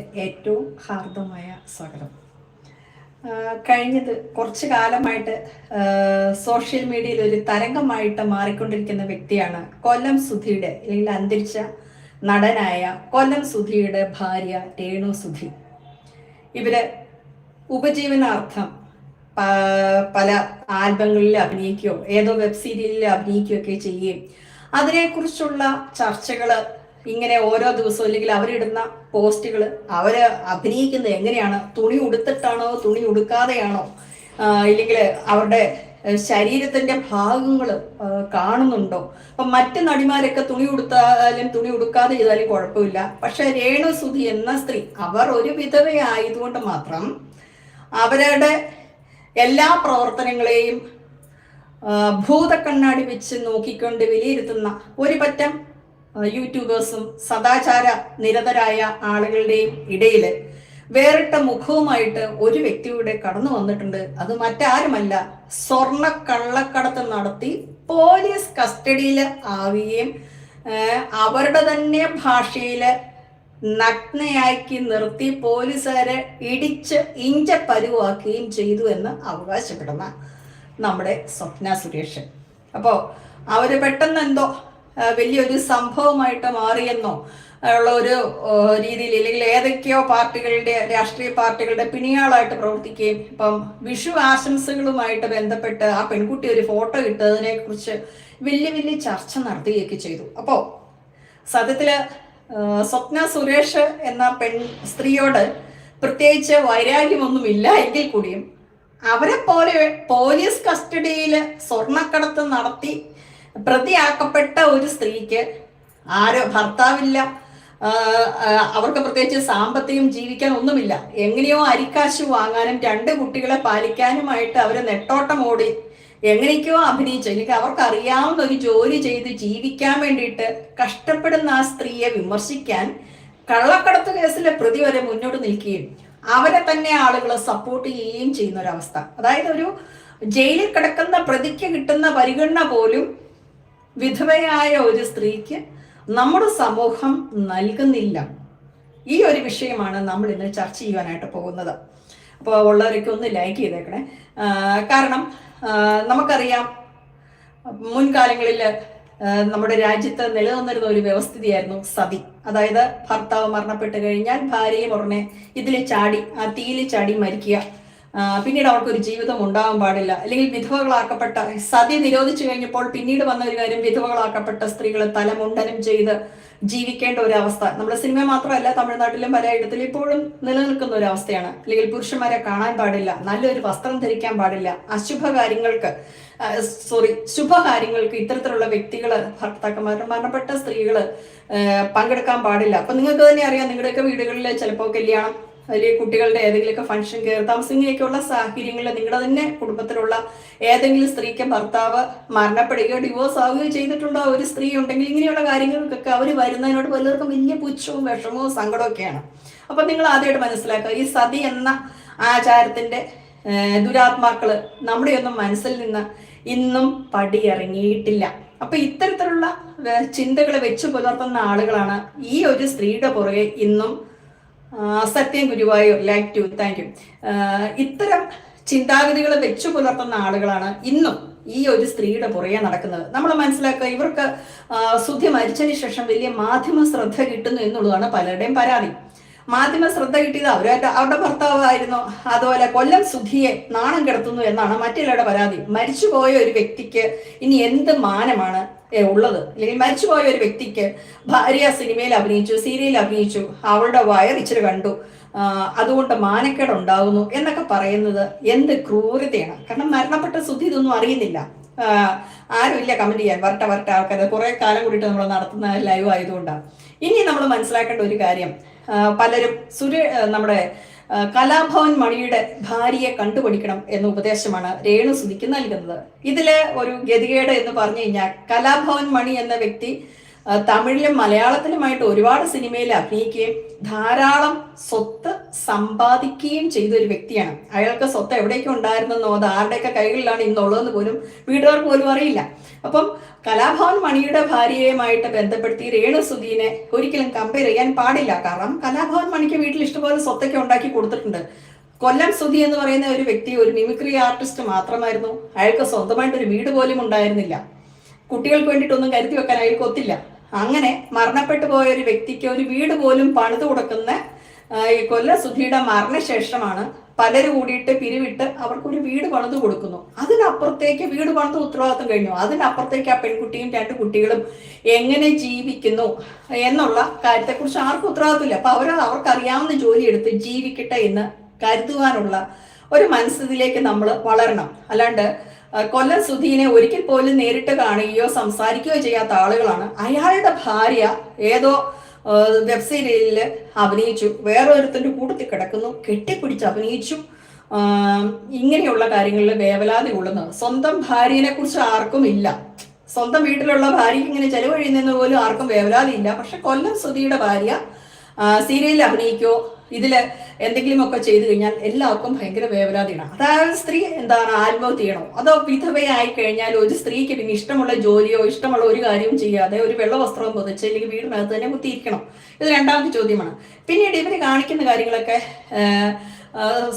ഏറ്റവും ഹാർദമായ സ്വാഗതം. കഴിഞ്ഞത് കുറച്ചു കാലമായിട്ട് സോഷ്യൽ മീഡിയയിൽ ഒരു തരംഗമായിട്ട് മാറിക്കൊണ്ടിരിക്കുന്ന വ്യക്തിയാണ് കൊല്ലം സുധിയുടെ അല്ലെങ്കിൽ അന്തരിച്ച നടനായ കൊല്ലം സുധിയുടെ ഭാര്യ രേണു സുധി. ഇവർ ഉപജീവനാർത്ഥം പല ആൽബങ്ങളിൽ അഭിനയിക്കുകയോ ഏതോ വെബ് സീരിയലിൽ അഭിനയിക്കുകയൊക്കെ ചെയ്യുകയും അതിനെക്കുറിച്ചുള്ള ചർച്ചകൾ ഇങ്ങനെ ഓരോ ദിവസവും അല്ലെങ്കിൽ അവരിടുന്ന പോസ്റ്റുകൾ അവർ അഭിനയിക്കുന്നത് എങ്ങനെയാണ്? തുണി ഉടുത്തിട്ടാണോ? തുണി ഉടുക്കാതെയാണോ? ഇല്ലെങ്കിൽ അവരുടെ ശരീരത്തിന്റെ ഭാഗങ്ങൾ കാണുന്നുണ്ടോ? അപ്പൊ മറ്റ് നടിമാരൊക്കെ തുണി ഉടുത്താലും തുണി ഉടുക്കാതെ ചെയ്താലും കുഴപ്പമില്ല. പക്ഷെ രേണു സുധി എന്ന സ്ത്രീ അവർ ഒരു വിധവയായതുകൊണ്ട് മാത്രം അവരുടെ എല്ലാ പ്രവർത്തനങ്ങളെയും ഭൂതക്കണ്ണാടി വെച്ച് നോക്കിക്കൊണ്ട് വിലയിരുത്തുന്ന ഒരു പറ്റം യൂട്യൂബേഴ്സും സദാചാര നിരതരായ ആളുകളുടെയും ഇടയിൽ വേറിട്ട മുഖവുമായിട്ട് ഒരു വ്യക്തിയുടെ കടന്നു വന്നിട്ടുണ്ട്. അത് മറ്റാരുമല്ല സ്വർണ കള്ളക്കടത്ത് നടത്തി പോലീസ് കസ്റ്റഡിയിൽ ആവുകയും അവരുടെ തന്നെ ഭാഷയിൽ നഗ്നയാക്കി നിർത്തി പോലീസുകാരെ ഇടിച്ച് ഇഞ്ച പരുവാക്കുകയും ചെയ്തു എന്ന് അവകാശപ്പെടുന്ന നമ്മുടെ സ്വപ്ന സുരേഷൻ അപ്പോൾ അവർ പെട്ടെന്ന് എന്തോ വലിയൊരു സംഭവമായിട്ട് മാറിയെന്നോ ഉള്ള ഒരു രീതിയിൽ അല്ലെങ്കിൽ ഏതൊക്കെയോ പാർട്ടികളുടെ രാഷ്ട്രീയ പാർട്ടികളുടെ പിണിയാളായിട്ട് പ്രവർത്തിക്കുകയും ഇപ്പം വിഷു ആശംസകളുമായിട്ട് ബന്ധപ്പെട്ട് ആ പെൺകുട്ടി ഒരു ഫോട്ടോ ഇട്ടതിനെ കുറിച്ച് വലിയ വലിയ ചർച്ച നടത്തുകയൊക്കെ ചെയ്തു. അപ്പോൾ സത്യത്തിൽ സ്വപ്ന സുരേഷ് എന്ന പെൺ സ്ത്രീയോട് പ്രത്യേകിച്ച് വൈരാഗ്യമൊന്നുമില്ല എങ്കിൽ കൂടിയും അവരെ പോലെ പോലീസ് കസ്റ്റഡിയിൽ സ്വർണക്കടത്ത് നടത്തി പ്രതിയാക്കപ്പെട്ട ഒരു സ്ത്രീക്ക് ആരോ ഭർത്താവില്ല. അവർക്ക് പ്രത്യേകിച്ച് സാമ്പത്തികം ജീവിക്കാൻ ഒന്നുമില്ല. എങ്ങനെയോ അരിക്കാശ് വാങ്ങാനും രണ്ട് കുട്ടികളെ പാലിക്കാനുമായിട്ട് അവർ നെട്ടോട്ടം ഓടി എങ്ങനെയൊക്കെയോ അഭിനയിച്ചു. എനിക്ക് അവർക്ക് അറിയാവുന്ന ഒരു ജോലി ചെയ്ത് ജീവിക്കാൻ വേണ്ടിയിട്ട് കഷ്ടപ്പെടുന്ന ആ സ്ത്രീയെ വിമർശിക്കാൻ കള്ളക്കടത്ത് കേസിലെ പ്രതി വരെ മുന്നോട്ട് നിൽക്കുകയും അവരെ തന്നെ ആളുകൾ സപ്പോർട്ട് ചെയ്യുകയും ചെയ്യുന്ന ഒരവസ്ഥ. അതായത് ഒരു ജയിലിൽ കിടക്കുന്ന പ്രതിക്ക് കിട്ടുന്ന പരിഗണന പോലും വിധവയായ ഒരു സ്ത്രീക്ക് നമ്മുടെ സമൂഹം നൽകുന്നില്ല. ഈ ഒരു വിഷയമാണ് നമ്മൾ ഇന്ന് ചർച്ച ചെയ്യുവാനായിട്ട് പോകുന്നത്. അപ്പോൾ ഉള്ളവരൊക്കെ ഒന്ന് ലൈക്ക് ചെയ്തേക്കണേ. കാരണം നമുക്കറിയാം മുൻകാലങ്ങളിൽ നമ്മുടെ രാജ്യത്ത് നിലനിന്നിരുന്ന ഒരു വ്യവസ്ഥിതിയായിരുന്നു സതി. അതായത് ഭർത്താവ് മരണപ്പെട്ട് കഴിഞ്ഞാൽ ഭാര്യയും ഉടനെ ഇതിൽ ചാടി ആ തീയിൽ ചാടി മരിക്കുക. പിന്നീട് അവർക്കൊരു ജീവിതം ഉണ്ടാവാൻ പാടില്ല. അല്ലെങ്കിൽ വിധവകളാക്കപ്പെട്ട സതി നിരോധിച്ചു കഴിഞ്ഞപ്പോൾ പിന്നീട് വന്ന ഒരു കാര്യം വിധവകളാക്കപ്പെട്ട സ്ത്രീകൾ തലമുണ്ടനം ചെയ്ത് ജീവിക്കേണ്ട ഒരു അവസ്ഥ നമ്മുടെ സിനിമ മാത്രമല്ല തമിഴ്നാട്ടിലും പലയിടത്തിലും ഇപ്പോഴും നിലനിൽക്കുന്ന ഒരു അവസ്ഥയാണ് അല്ലെങ്കിൽ പുരുഷന്മാരെ കാണാൻ പാടില്ല നല്ലൊരു വസ്ത്രം ധരിക്കാൻ പാടില്ല അശുഭ കാര്യങ്ങൾക്ക് സോറി ശുഭകാര്യങ്ങൾക്ക് ഇത്തരത്തിലുള്ള വ്യക്തികൾ ഭർത്താക്കന്മാരുടെ മരണപ്പെട്ട സ്ത്രീകൾ പങ്കെടുക്കാൻ പാടില്ല. അപ്പൊ നിങ്ങൾക്ക് തന്നെ അറിയാം നിങ്ങളുടെയൊക്കെ വീടുകളിൽ ചിലപ്പോൾ കല്യാണം അല്ലെങ്കിൽ കുട്ടികളുടെ ഏതെങ്കിലുമൊക്കെ ഫംഗ്ഷൻ കയറി ഉള്ള സാഹചര്യങ്ങളിൽ നിങ്ങളുടെ തന്നെ കുടുംബത്തിലുള്ള ഏതെങ്കിലും സ്ത്രീക്ക് ഭർത്താവ് മരണപ്പെടുകയോ ഡിവോഴ്സ് ആവുകയോ ചെയ്തിട്ടുണ്ടോ? ഒരു സ്ത്രീ ഉണ്ടെങ്കിൽ ഇങ്ങനെയുള്ള കാര്യങ്ങൾക്കൊക്കെ അവർ വരുന്നതിനോട് പലർക്കും വലിയ പുച്ഛവും വിഷമവും സങ്കടമൊക്കെയാണ് അപ്പൊ നിങ്ങൾ ആദ്യമായിട്ട് മനസ്സിലാക്കുക ഈ സതി എന്ന ആചാരത്തിന്റെ ദുരാത്മാക്കൾ നമ്മുടെയൊന്നും മനസ്സിൽ നിന്ന് ഇന്നും പടിയിറങ്ങിയിട്ടില്ല. അപ്പൊ ഇത്തരത്തിലുള്ള ചിന്തകളെ വെച്ചു പുലർത്തുന്ന ആളുകളാണ് ഈ ഒരു സ്ത്രീയുടെ പുറകെ ഇന്നും സത്യം Guruvayur like to thank you ഇത്തരം ചിന്താഗതികൾ വെച്ചു പുലർത്തുന്ന ആളുകളാണ് ഇന്നും ഈ ഒരു സ്ത്രീയുടെ പുറകെ നടക്കുന്നത്. നമ്മൾ മനസ്സിലാക്കുക ഇവർക്ക് സുധി മരിച്ചതിന് ശേഷം വലിയ മാധ്യമ ശ്രദ്ധ കിട്ടുന്നു എന്നുള്ളതാണ് പലരുടെയും പരാതി. മാധ്യമ ശ്രദ്ധ കിട്ടിയത് അവർ അവരുടെ ഭർത്താവായിരുന്നു. അതുപോലെ കൊല്ലം സുധിയെ നാണം കിടത്തുന്നു എന്നാണ് മറ്റുള്ളവരുടെ പരാതി. മരിച്ചുപോയ ഒരു വ്യക്തിക്ക് ഇനി എന്ത് മാനമാണ് ഉള്ളത്? അല്ലെങ്കിൽ മരിച്ചുപോയ ഒരു വ്യക്തിക്ക് ഭാര്യ സിനിമയിൽ അഭിനയിച്ചു സീരിയലിൽ അഭിനയിച്ചു അവളുടെ വയർ ഇച്ചിരി കണ്ടു. അതുകൊണ്ട് മാനക്കേട് ഉണ്ടാകുന്നു എന്നൊക്കെ പറയുന്നത് എന്ത് ക്രൂരതയാണ്. കാരണം മരണപ്പെട്ട സുധി ഇതൊന്നും അറിയുന്നില്ല. ആരും ആരുമില്ല കമന്റ് ചെയ്യാൻ. വരട്ട വരട്ട ആൾക്കാർ കുറെ കാലം കൂടിയിട്ട് നമ്മൾ നടത്തുന്ന ലൈവ് ആയതുകൊണ്ടാണ് ഇനി നമ്മൾ മനസ്സിലാക്കേണ്ട ഒരു കാര്യം പലരും സുര നമ്മുടെ കലാഭവൻ മണിയുടെ ഭാര്യയെ കണ്ടുപിടിക്കണം എന്ന ഉപദേശമാണ് രേണു സുധിക്ക് നൽകുന്നത്. ഇതിലെ ഒരു ഗതികേട് എന്ന് പറഞ്ഞു കഴിഞ്ഞാൽ കലാഭവൻ മണി എന്ന വ്യക്തി തമിഴിലും മലയാളത്തിലുമായിട്ട് ഒരുപാട് സിനിമയിൽ അഭിനയിക്കുകയും ധാരാളം സ്വത്ത് സമ്പാദിക്കുകയും ചെയ്ത ഒരു വ്യക്തിയാണ്. അയാൾക്ക് സ്വത്ത് എവിടെയൊക്കെ ഉണ്ടായിരുന്നെന്നോ അത് ആരുടെയൊക്കെ കൈകളിലാണ് ഇന്നുള്ളതെന്ന് പോലും വീട്ടുകാർക്ക് പോലും അറിയില്ല. അപ്പം കലാഭവൻ മണിയുടെ ഭാര്യയുമായിട്ട് ബന്ധപ്പെടുത്തി രേണു സുധീനെ ഒരിക്കലും കമ്പയർ ചെയ്യാൻ പാടില്ല. കാരണം കലാഭവൻ മണിക്ക് വീട്ടിൽ ഇഷ്ടംപോലെ സ്വത്തൊക്കെ ഉണ്ടാക്കി കൊടുത്തിട്ടുണ്ട്. കൊല്ലം സുധി എന്ന് പറയുന്ന ഒരു വ്യക്തി ഒരു മിമിക്രി ആർട്ടിസ്റ്റ് മാത്രമായിരുന്നു. അയാൾക്ക് സ്വന്തമായിട്ട് ഒരു വീട് പോലും ഉണ്ടായിരുന്നില്ല. കുട്ടികൾക്ക് വേണ്ടിയിട്ടൊന്നും കരുതി വെക്കാൻ അയാൾക്ക് ഒത്തില്ല. അങ്ങനെ മരണപ്പെട്ടു പോയ ഒരു വ്യക്തിക്ക് ഒരു വീട് പോലും പണിതു കൊടുക്കുന്ന ഈ കൊല്ല സുധിയുടെ മരണശേഷമാണ് പലരും കൂടിയിട്ട് പിരിവിട്ട് അവർക്കൊരു വീട് പണിത് കൊടുക്കുന്നു. അതിനപ്പുറത്തേക്ക് വീട് പണിത് ഉത്തരവാദിത്വം കഴിഞ്ഞു. അതിനപ്പുറത്തേക്ക് ആ പെൺകുട്ടിയും രണ്ട് കുട്ടികളും എങ്ങനെ ജീവിക്കുന്നു എന്നുള്ള കാര്യത്തെക്കുറിച്ച് ആർക്കും ഉത്തരവാദിത്വമില്ല അപ്പൊ അവർ അവർക്കറിയാവുന്ന ജോലി എടുത്ത് ജീവിക്കട്ടെ എന്ന് കരുതുവാനുള്ള ഒരു മനസ്സിലേക്ക് നമ്മൾ വളരണം. അല്ലാണ്ട് കൊല്ലം സുധീനെ ഒരിക്കൽ പോലും നേരിട്ട് കാണുകയോ സംസാരിക്കുകയോ ചെയ്യാത്ത ആളുകളാണ്. അയാളുടെ ഭാര്യ ഏതോ വെബ് സീരിയലിൽ അഭിനയിച്ചു. വേറൊരുത്തന്റെ കൂട്ടത്തിൽ കിടക്കുന്നു. കെട്ടിപ്പിടിച്ച് അഭിനയിച്ചു. ഇങ്ങനെയുള്ള കാര്യങ്ങളിൽ വേവലാതി കൊള്ളുന്നത് സ്വന്തം ഭാര്യനെ കുറിച്ച് ആർക്കും ഇല്ല. സ്വന്തം വീട്ടിലുള്ള ഭാര്യയ്ക്ക് ഇങ്ങനെ ചെലവഴിയുന്നെന്ന് പോലും ആർക്കും വേവലാതി ഇല്ല. പക്ഷെ കൊല്ലം സുധിയുടെ ഭാര്യ സീരിയലിൽ അഭിനയിക്കോ ഇതിൽ എന്തെങ്കിലുമൊക്കെ ചെയ്തു കഴിഞ്ഞാൽ എല്ലാവർക്കും ഭയങ്കര വേവലാതിയാണ്. അതായത് സ്ത്രീ എന്താണ് ആത്മഹത്യ ചെയ്യണോ? അതോ വിധവയായി കഴിഞ്ഞാൽ ഒരു സ്ത്രീക്ക് പിന്നെ ഇഷ്ടമുള്ള ജോലിയോ ഇഷ്ടമുള്ള ഒരു കാര്യവും ചെയ്യാതെ ഒരു വെള്ള വസ്ത്രവും പൊതിച്ച് അല്ലെങ്കിൽ വീടിനകത്ത് തന്നെ കുത്തിയിരിക്കണം? ഇത് രണ്ടാമത്തെ ചോദ്യമാണ്. പിന്നീട് ഇവർ കാണിക്കുന്ന കാര്യങ്ങളൊക്കെ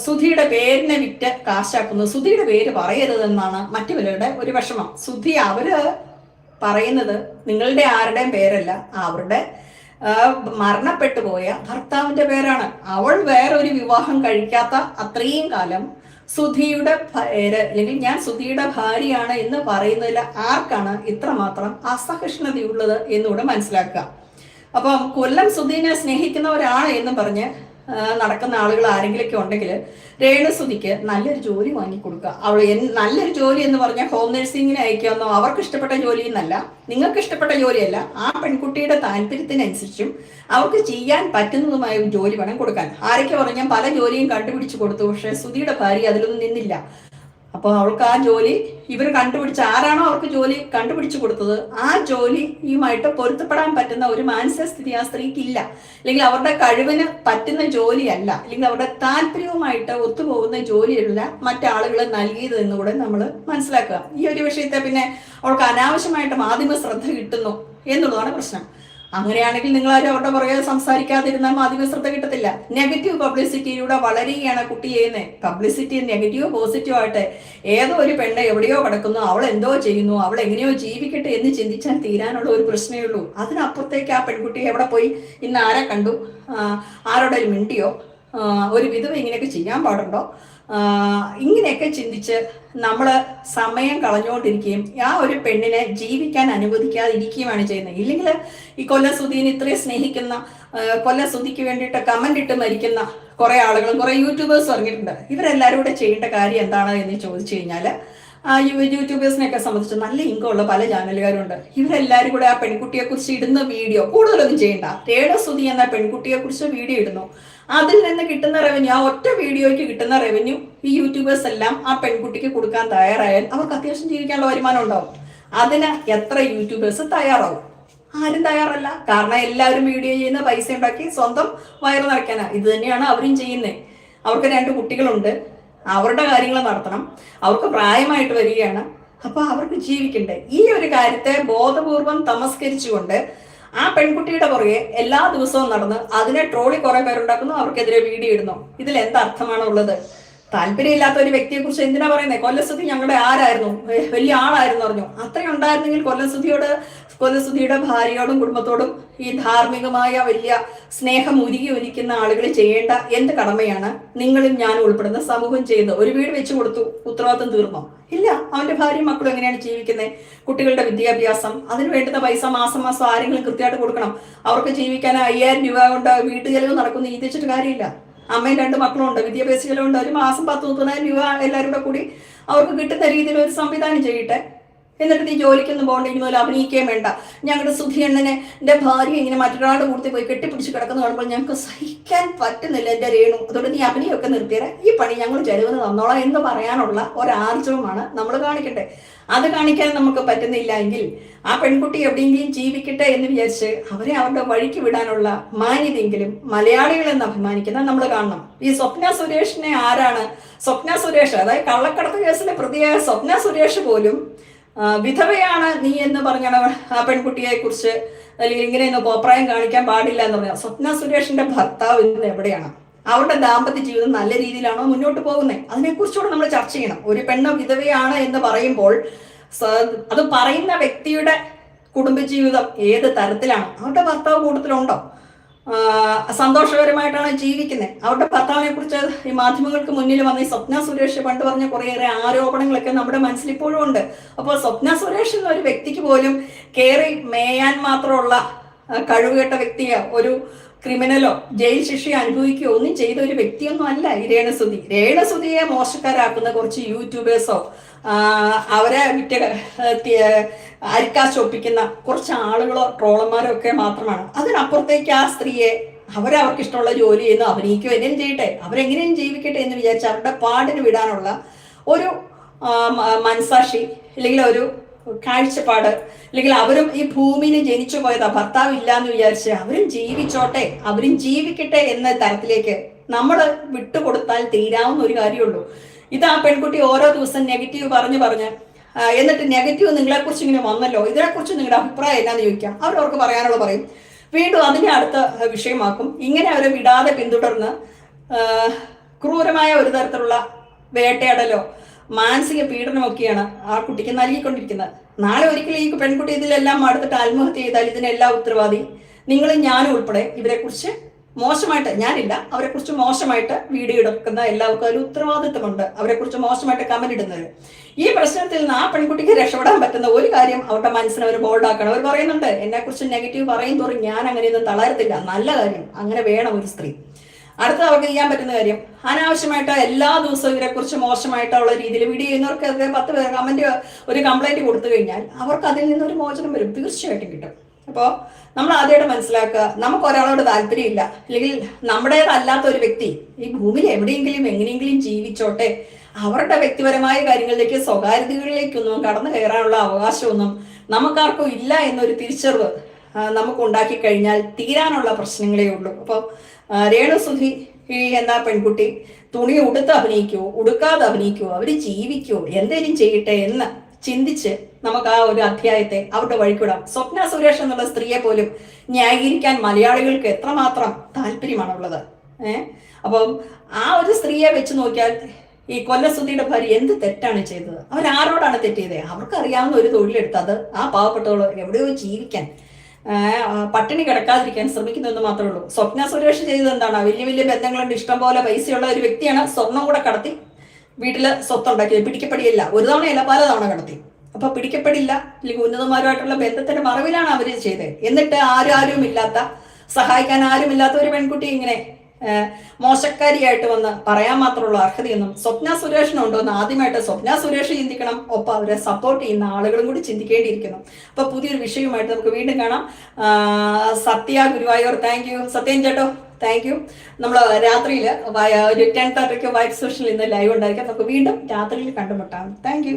സുധിയുടെ പേരിനെ വിറ്റ് കാശാക്കുന്നത് സുധിയുടെ പേര് പറയരുതെന്നാണ് മറ്റു പലരുടെ ഒരു വിഷമം. സുധി അവർ പറയുന്നത് നിങ്ങളുടെ ആരുടെയും പേരല്ല അവരുടെ മരണപ്പെട്ടു പോയ ഭർത്താവിന്റെ പേരാണ്. അവൾ വേറൊരു വിവാഹം കഴിക്കാത്ത അത്രയും കാലം സുധിയുടെ അല്ലെങ്കിൽ ഞാൻ സുധിയുടെ ഭാര്യയാണ് എന്ന് പറയുന്നതിൽ ആർക്കാണ് ഇത്രമാത്രം അസഹിഷ്ണുതയുള്ളത് എന്നുകൂടെ മനസ്സിലാക്കുക. അപ്പം കൊല്ലം സുധീനെ സ്നേഹിക്കുന്നവരാണ് എന്ന് പറഞ്ഞ് നടക്കുന്ന ആളുകൾ ആരെങ്കിലുമൊക്കെ ഉണ്ടെങ്കിൽ രേണുസുതിക്ക് നല്ലൊരു ജോലി വാങ്ങി കൊടുക്കുക അവൾ നല്ലൊരു ജോലി എന്ന് പറഞ്ഞാൽ ഹോം നഴ്സിംഗിന് അയക്കാമെന്നോ അവർക്ക് ഇഷ്ടപ്പെട്ട ജോലി എന്നല്ല. നിങ്ങൾക്ക് ഇഷ്ടപ്പെട്ട ജോലിയല്ല. ആ പെൺകുട്ടിയുടെ താല്പര്യത്തിനനുസരിച്ചും അവർക്ക് ചെയ്യാൻ പറ്റുന്നതുമായ ജോലി വേണം കൊടുക്കാൻ. ആരൊക്കെ പറഞ്ഞാൽ പല ജോലിയും കണ്ടുപിടിച്ച് കൊടുത്തു. പക്ഷേ സുതിയുടെ ഭാര്യ അതിലൊന്നും നിന്നില്ല. അപ്പോൾ അവൾക്ക് ആ ജോലി ഇവർ കണ്ടുപിടിച്ച ആരാണോ അവർക്ക് ജോലി കണ്ടുപിടിച്ചു കൊടുത്തത് ആ ജോലിയുമായിട്ട് പൊരുത്തപ്പെടാൻ പറ്റുന്ന ഒരു മാനസിക സ്ഥിതി ആ സ്ത്രീക്ക് ഇല്ല അല്ലെങ്കിൽ അവരുടെ കഴിവിന് പറ്റുന്ന ജോലിയല്ല. അല്ലെങ്കിൽ അവരുടെ താല്പര്യവുമായിട്ട് ഒത്തുപോകുന്ന ജോലിയല്ല മറ്റാളുകൾ നൽകിയത് എന്നുകൂടെ നമ്മൾ മനസ്സിലാക്കുക. ഈ ഒരു വിഷയത്തെ പിന്നെ അവൾക്ക് അനാവശ്യമായിട്ട് മാധ്യമ ശ്രദ്ധ കിട്ടുന്നു എന്നുള്ളതാണ് പ്രശ്നം. അങ്ങനെയാണെങ്കിൽ നിങ്ങൾ ആരും അവരുടെ പുറകെ സംസാരിക്കാതിരുന്നാൽ മാധ്യമ ശ്രദ്ധ കിട്ടത്തില്ല. നെഗറ്റീവ് പബ്ലിസിറ്റിയിലൂടെ വളരുകയാണ് കുട്ടി ചെയ്യുന്നത്. പബ്ലിസിറ്റി നെഗറ്റീവ് പോസിറ്റീവ് ആയിട്ട് ഏതോ ഒരു പെണ്ണ് എവിടെയോ കിടക്കുന്നു അവൾ എന്തോ ചെയ്യുന്നു അവൾ എങ്ങനെയോ ജീവിക്കട്ടെ എന്ന് ചിന്തിച്ചാൽ തീരാനുള്ള ഒരു പ്രശ്നമേ ഉള്ളൂ. അതിനപ്പുറത്തേക്ക് ആ പെൺകുട്ടി എവിടെ പോയി? ഇന്ന് ആരെ കണ്ടു? ആരോടെ മിണ്ടിയോ? ഒരു വിധവ ഇങ്ങനെയൊക്കെ ചെയ്യാൻ പാടുണ്ടോ? ഇങ്ങനെയൊക്കെ ചിന്തിച്ച് നമ്മൾ സമയം കളഞ്ഞുകൊണ്ടിരിക്കുകയും ആ ഒരു പെണ്ണിനെ ജീവിക്കാൻ അനുവദിക്കാതിരിക്കുകയുമാണ് ചെയ്യുന്നത്. ഇല്ലെങ്കിൽ ഈ കൊല്ല ഇത്രയും സ്നേഹിക്കുന്ന ആ, കൊല്ല സുധിക്ക് വേണ്ടിയിട്ട് കമന്റ് ഇട്ട് മരിക്കുന്ന കുറേ ആളുകളും കുറേ യൂട്യൂബേഴ്സ് ഇറങ്ങിയിട്ടുണ്ട്. ഇവരെല്ലാവരും കൂടെ ചെയ്യേണ്ട കാര്യം എന്താണ് എന്ന് ചോദിച്ചു കഴിഞ്ഞാൽ ആ യൂട്യൂബേഴ്സിനെയൊക്കെ സംബന്ധിച്ച് നല്ല ഇൻകം ഉള്ള പല ചാനലുകാരുണ്ട്. ഇവരെല്ലാവരും കൂടെ ആ പെൺകുട്ടിയെക്കുറിച്ച് ഇടുന്ന വീഡിയോ കൂടുതലൊന്നും ചെയ്യണ്ട. തേടസുതി എന്ന പെൺകുട്ടിയെക്കുറിച്ച് വീഡിയോ ഇടുന്നു. അതിൽ നിന്ന് കിട്ടുന്ന റവന്യൂ ആ ഒറ്റ വീഡിയോയ്ക്ക് കിട്ടുന്ന റവന്യൂ ഈ യൂട്യൂബേഴ്സ് എല്ലാം ആ പെൺകുട്ടിക്ക് കൊടുക്കാൻ തയ്യാറായാൽ അവർക്ക് അത്യാവശ്യം ജീവിക്കാനുള്ള വരുമാനം ഉണ്ടാവും. അതിന് എത്ര യൂട്യൂബേഴ്സ് തയ്യാറാവും? ആരും തയ്യാറല്ല. കാരണം എല്ലാവരും വീഡിയോ ചെയ്യുന്ന പൈസ ഉണ്ടാക്കി സ്വന്തം വയറ് നിറയ്ക്കാനാ ഇത് തന്നെയാണ് അവരും ചെയ്യുന്നത് അവർക്ക് രണ്ട് കുട്ടികളുണ്ട്. അവരുടെ കാര്യങ്ങൾ നടത്തണം. അവർക്ക് പ്രായമായിട്ട് വരികയാണ്. അപ്പൊ അവർക്ക് ജീവിക്കണ്ടേ? ഈ ഒരു കാര്യത്തെ ബോധപൂർവം തമസ്കരിച്ചുകൊണ്ട് ആ പെൺകുട്ടിയുടെ പുറകെ എല്ലാ ദിവസവും നടന്ന് അതിനെ ട്രോളി കുറെ പേരുണ്ടാക്കുന്നു അവർക്കെതിരെ വീഡിയോ ഇടുന്നു. ഇതിൽ എന്താ അർത്ഥമാണുള്ളത് താല്പര്യമില്ലാത്ത ഒരു വ്യക്തിയെ കുറിച്ച് എന്തിനാ പറയുന്നത് കൊല്ലസുദ്ധി ഞങ്ങളുടെ ആരായിരുന്നു? വലിയ ആളായിരുന്നു പറഞ്ഞു അത്രയും ഉണ്ടായിരുന്നെങ്കിൽ കൊല്ലസുദ്ധിയോട് കൊല്ലസുദ്ധിയുടെ ഭാര്യയോടും കുടുംബത്തോടും ഈ ധാർമ്മികമായ വലിയ സ്നേഹം ഉരുകി ഒലിക്കുന്ന ആളുകൾ ചെയ്യേണ്ട എന്ത് കടമയാണ്? നിങ്ങളും ഞാനും ഉൾപ്പെടുന്ന സമൂഹം ചെയ്യുന്നത് ഒരു വീട് വെച്ച് കൊടുത്തു. ഉത്തരവാദിത്വം തീർന്നോ? ഇല്ല. അവന്റെ ഭാര്യയും മക്കളും എങ്ങനെയാണ് ജീവിക്കുന്നത് കുട്ടികളുടെ വിദ്യാഭ്യാസം അതിന് വേണ്ടുന്ന പൈസ മാസം മാസം ആരെങ്കിലും കൃത്യമായിട്ട് കൊടുക്കണം. അവർക്ക് ജീവിക്കാൻ അയ്യായിരം രൂപ കൊണ്ട് വീട്ടു ചെലവ് നടക്കുന്ന. ഈതിച്ചിട്ട് കാര്യമില്ല. അമ്മയും രണ്ട് മക്കളുണ്ട് വിദ്യാഭ്യാസ ചെലവുണ്ട്. ഒരു മാസം പത്ത് മുപ്പതിനായിരം രൂപ എല്ലാവരും കൂടി അവർക്ക് കിട്ടുന്ന രീതിയിൽ ഒരു സംവിധാനം ചെയ്യട്ടെ. എന്നിട്ട് നീ ജോലിക്കൊന്നും പോകേണ്ട ഇനി മുതൽ അഭിനയിക്കുകയും വേണ്ട. ഞങ്ങളുടെ സുധിയണ്ണനെ ഭാര്യ ഇങ്ങനെ മറ്റൊരാളുടെ കൂടുതൽ പോയി കെട്ടിപ്പിടിച്ച് കിടക്കുന്ന കാണുമ്പോൾ ഞങ്ങൾക്ക് സഹിക്കാൻ പറ്റുന്നില്ല എന്റെ രേണു. അതുകൊണ്ട് നീ അഭിനയൊക്കെ നിർത്തിയത് ഈ പണി ഞങ്ങൾ ചെലവിന് തന്നോളാം എന്ന് പറയാനുള്ള ഒരാർജവമാണ് നമ്മൾ കാണിക്കട്ടെ അത് കാണിക്കാൻ നമുക്ക് പറ്റുന്നില്ല എങ്കിൽ ആ പെൺകുട്ടി എവിടെയെങ്കിലും ജീവിക്കട്ടെ എന്ന് വിചാരിച്ച് അവരെ അവരുടെ വഴിക്ക് വിടാനുള്ള മാന്യതയെങ്കിലും മലയാളികൾ എന്ന് അഭിമാനിക്കുന്ന നമ്മൾ കാണണം. ഈ സ്വപ്ന സുരേഷിനെ ആരാണ്? സ്വപ്ന സുരേഷ് അതായത് കള്ളക്കടത്ത് കേസിലെ പ്രതിയായ സ്വപ്ന സുരേഷ് പോലും വിധവയാണ് നീ എന്ന് പറഞ്ഞാണ് ആ പെൺകുട്ടിയെ കുറിച്ച് അല്ലെങ്കിൽ ഇങ്ങനെയൊന്നും കോപ്രായം കാണിക്കാൻ പാടില്ല എന്ന് പറഞ്ഞാൽ സ്വപ്ന സുരേഷിന്റെ ഭർത്താവ് ഇന്ന് എവിടെയാണ്? അവരുടെ ദാമ്പത്യ ജീവിതം നല്ല രീതിയിലാണോ മുന്നോട്ട് പോകുന്നത് അതിനെക്കുറിച്ചുകൂടെ നമ്മൾ ചർച്ച ചെയ്യണം. ഒരു പെണ്ണ് വിധവയാണ് എന്ന് പറയുമ്പോൾ അത് പറയുന്ന വ്യക്തിയുടെ കുടുംബജീവിതം ഏത് തരത്തിലാണ്? അവരുടെ ഭർത്താവ് കൂട്ടത്തിലുണ്ടോ? സന്തോഷകരമായിട്ടാണ് ജീവിക്കുന്നത് അവരുടെ ഭർത്താവിനെ കുറിച്ച് ഈ മാധ്യമങ്ങൾക്ക് മുന്നിൽ വന്ന ഈ സ്വപ്ന സുരേഷ് പണ്ട് പറഞ്ഞ കുറേയേറെ ആരോപണങ്ങളൊക്കെ നമ്മുടെ മനസ്സിൽ ഇപ്പോഴും ഉണ്ട്. അപ്പോൾ സ്വപ്ന സുരേഷ് എന്ന ഒരു വ്യക്തിക്ക് പോലും കയറി മേയാൻ മാത്രമുള്ള കഴിവുകെട്ട വ്യക്തിയെ ഒരു ക്രിമിനലോ ജയിൽ ശിക്ഷ അനുഭവിക്കുകയോ ഒന്നും ചെയ്ത ഒരു വ്യക്തിയൊന്നും അല്ല ഈ രേണസുതി. രേണസുതിയെ മോശക്കാരാക്കുന്ന കുറച്ച് യൂട്യൂബേഴ്സോ അവരെ വിറ്റ അരിക്കാശ് ഒപ്പിക്കുന്ന കുറച്ച് ആളുകളോ ട്രോളന്മാരോ ഒക്കെ മാത്രമാണ്. അതിനപ്പുറത്തേക്ക് ആ സ്ത്രീയെ അവരവർക്ക് ഇഷ്ടമുള്ള ജോലി ചെയ്യുന്നു അഭിനയിക്കുക എങ്കിലും ചെയ്യട്ടെ അവരെങ്ങനെയും ജീവിക്കട്ടെ എന്ന് വിചാരിച്ച് അവരുടെ പാടിന് വിടാനുള്ള ഒരു മനസാക്ഷി അല്ലെങ്കിൽ ഒരു കാഴ്ചപ്പാട്. അല്ലെങ്കിൽ അവരും ഈ ഭൂമിയിൽ ജനിച്ചു പോയതാ ഭർത്താവ് ഇല്ല എന്ന് വിചാരിച്ച് അവരും ജീവിച്ചോട്ടെ അവരും ജീവിക്കട്ടെ എന്ന തരത്തിലേക്ക് നമ്മൾ വിട്ടുകൊടുത്താൽ തീരാവുന്ന ഒരു കാര്യമുള്ളൂ. ഇത് ആ പെൺകുട്ടി ഓരോ ദിവസം നെഗറ്റീവ് പറഞ്ഞു പറഞ്ഞ് എന്നിട്ട് നെഗറ്റീവ് നിങ്ങളെക്കുറിച്ച് ഇങ്ങനെ വന്നല്ലോ ഇതിനെക്കുറിച്ച് നിങ്ങളുടെ അഭിപ്രായം എന്നാന്ന് ചോദിക്കാം. അവരവർക്ക് പറയാനുള്ള പറയും. വീണ്ടും അതിനെ അടുത്ത വിഷയമാക്കും. ഇങ്ങനെ അവരെ വിടാതെ പിന്തുടർന്ന് ക്രൂരമായ ഒരു തരത്തിലുള്ള വേട്ടയാടലോ മാനസിക പീഡനമൊക്കെയാണ് ആ കുട്ടിക്ക് നൽകിക്കൊണ്ടിരിക്കുന്നത്. നാളെ ഒരിക്കലും ഈ പെൺകുട്ടി ഇതിലെല്ലാം അടുത്തിട്ട് ആത്മഹത്യ ചെയ്താൽ ഇതിനെല്ലാം ഉത്തരവാദി? നിങ്ങളും ഞാനും ഉൾപ്പെടെ ഇവരെക്കുറിച്ച് മോശമായിട്ട് ഞാനില്ല അവരെക്കുറിച്ച് മോശമായിട്ട് വീഡിയോ എടുക്കുന്ന എല്ലാവർക്കും അതിൽ ഉത്തരവാദിത്വമുണ്ട്. അവരെക്കുറിച്ച് മോശമായിട്ട് കമന്റ് ഇടുന്നത്. ഈ പ്രശ്നത്തിൽ നിന്ന് ആ പെൺകുട്ടിക്ക് രക്ഷപ്പെടാൻ പറ്റുന്ന ഒരു കാര്യം അവരുടെ മനസ്സിനെ അവർ ബോൾഡാക്കണം അവർ പറയുന്നുണ്ട് എന്നെക്കുറിച്ച് നെഗറ്റീവ് പറയും തോറും ഞാൻ അങ്ങനെയൊന്നും തളരത്തില്ല. നല്ല കാര്യം. അങ്ങനെ വേണം ഒരു സ്ത്രീ. അടുത്ത അവർക്ക് ചെയ്യാൻ പറ്റുന്ന കാര്യം അനാവശ്യമായിട്ട് എല്ലാ ദിവസവും ഇവരെ കുറിച്ച് മോശമായിട്ടുള്ള രീതിയിൽ വീഡിയോ ചെയ്യുന്നവർക്ക് പത്ത് പേർ കമന്റ് ഒരു കംപ്ലൈന്റ് കൊടുത്തു കഴിഞ്ഞാൽ അവർക്ക് അതിൽ നിന്നൊരു മോചനം വരും തീർച്ചയായിട്ടും കിട്ടും. അപ്പോൾ നമ്മൾ ആദ്യമായിട്ട് മനസ്സിലാക്കുക നമുക്ക് ഒരാളോട് താല്പര്യമില്ല അല്ലെങ്കിൽ നമ്മുടേതല്ലാത്ത ഒരു വ്യക്തി ഈ ഭൂമിയിൽ എവിടെയെങ്കിലും എങ്ങനെയെങ്കിലും ജീവിച്ചോട്ടെ അവരുടെ വ്യക്തിപരമായ കാര്യങ്ങളിലേക്ക് സ്വകാര്യതകളിലേക്കൊന്നും കടന്നു കയറാനുള്ള അവകാശമൊന്നും നമുക്കാർക്കും ഇല്ല എന്നൊരു തിരിച്ചറിവ് നമുക്ക് ഉണ്ടാക്കി കഴിഞ്ഞാൽ തീരാനുള്ള പ്രശ്നങ്ങളേ ഉള്ളൂ. അപ്പോൾ രേണുസുധി ഈ എന്ന പെൺകുട്ടി തുണി ഉടുത്ത് അഭിനയിക്കുവോ ഉടുക്കാതെ അഭിനയിക്കുവോ അവർ ജീവിക്കുമോ എന്തേലും ചെയ്യട്ടെ എന്ന് ചിന്തിച്ച് നമുക്ക് ആ ഒരു അധ്യായത്തെ അവരുടെ വഴിക്കിടാം. സ്വപ്ന സുരേഷ് എന്നുള്ള സ്ത്രീയെ പോലും ന്യായീകരിക്കാൻ മലയാളികൾക്ക് എത്രമാത്രം താല്പര്യമാണുള്ളത്. ഏഹ് അപ്പം ആ ഒരു സ്ത്രീയെ വെച്ച് നോക്കിയാൽ ഈ കൊല്ലസുദ്ധിയുടെ ഭാര്യ എന്ത് തെറ്റാണ് ചെയ്തത്? അവരാരോടാണ് തെറ്റിയത് അവർക്ക് അറിയാവുന്ന ഒരു തൊഴിലെടുത്ത് അത് ആ പാവപ്പെട്ടവൾ എവിടെയോ ജീവിക്കാൻ പട്ടിണി കിടക്കാതിരിക്കാൻ ശ്രമിക്കുന്നു എന്ന് മാത്രമേ ഉള്ളൂ. സ്വപ്ന സുരേഷ് ചെയ്തത് എന്താണ് വലിയ വലിയ ബന്ധങ്ങളുണ്ട്. ഇഷ്ടം പോലെ പൈസയുള്ള ഒരു വ്യക്തിയാണ് സ്വർണം കൂടെ കടത്തി വീട്ടിൽ സ്വത്തുണ്ടാക്കിയത്. പിടിക്കപ്പെടിയില്ല. ഒരു തവണയല്ല പല തവണ കടത്തി. അപ്പൊ പിടിക്കപ്പെടില്ല. അല്ലെങ്കിൽ ഉന്നതന്മാരുമായിട്ടുള്ള ബന്ധത്തിന്റെ മറവിലാണ് അവർ ചെയ്തത്. എന്നിട്ട് ആരും ആരും ഇല്ലാത്ത സഹായിക്കാൻ ആരുമില്ലാത്ത ഒരു പെൺകുട്ടി ഇങ്ങനെ മോശക്കാരിയായിട്ട് വന്ന് പറയാൻ മാത്രമുള്ള അർഹതയൊന്നും സ്വപ്ന സുരേഷിനുണ്ടോ എന്ന് ആദ്യമായിട്ട് സ്വപ്ന സുരേഷ് ചിന്തിക്കണം. ഒപ്പം അവരെ സപ്പോർട്ട് ചെയ്യുന്ന ആളുകളും കൂടി ചിന്തിക്കേണ്ടിയിരിക്കുന്നു. അപ്പൊ പുതിയൊരു വിഷയവുമായിട്ട് നമുക്ക് വീണ്ടും കാണാം. സത്യ ഗുരുവായൂർ താങ്ക് യു സത്യം ചേട്ടോ താങ്ക് യു നമ്മൾ രാത്രിയിൽ ഒരു ടെൻ തേർട്ടിക്ക് വൈബ് സെഷനിൽ ഇന്ന് ലൈവ് ഉണ്ടായിരിക്കാം. നമുക്ക് വീണ്ടും രാത്രിയിൽ കണ്ടുമുട്ടാം. താങ്ക്